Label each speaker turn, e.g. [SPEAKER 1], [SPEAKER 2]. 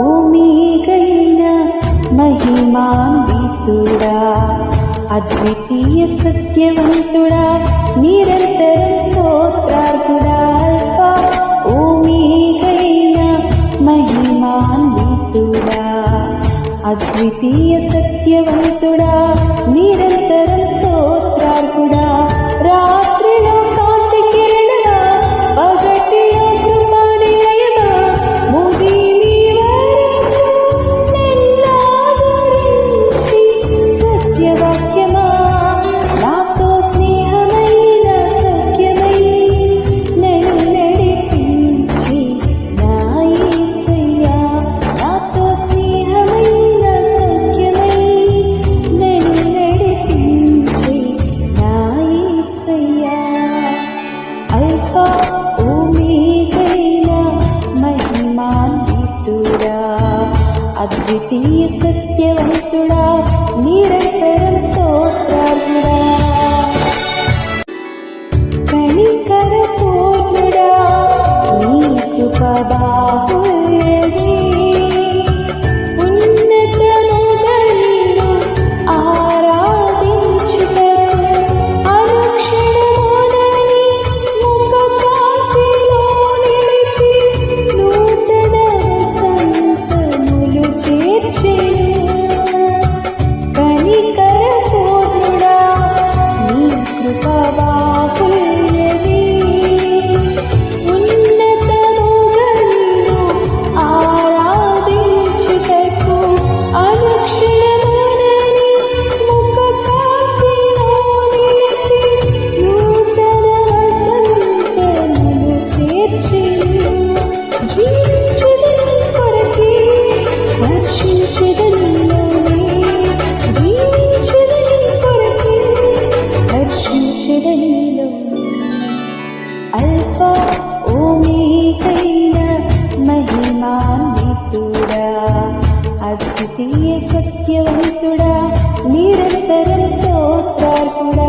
[SPEAKER 1] ఓమేగైన మహిమాన్వితుడా అద్వితీయ సత్యవంతుడా నిరంతర స్తోత్రార్థుడా ఓమేగైన మహిమాన్వితుడా అద్వితీయ సత్యవంతుడా నిరంతర అద్వితీయ సత్యవంతుడా అద్వితీయ సత్యవంతుడా నిరంతర స్తోత్రార్పుడా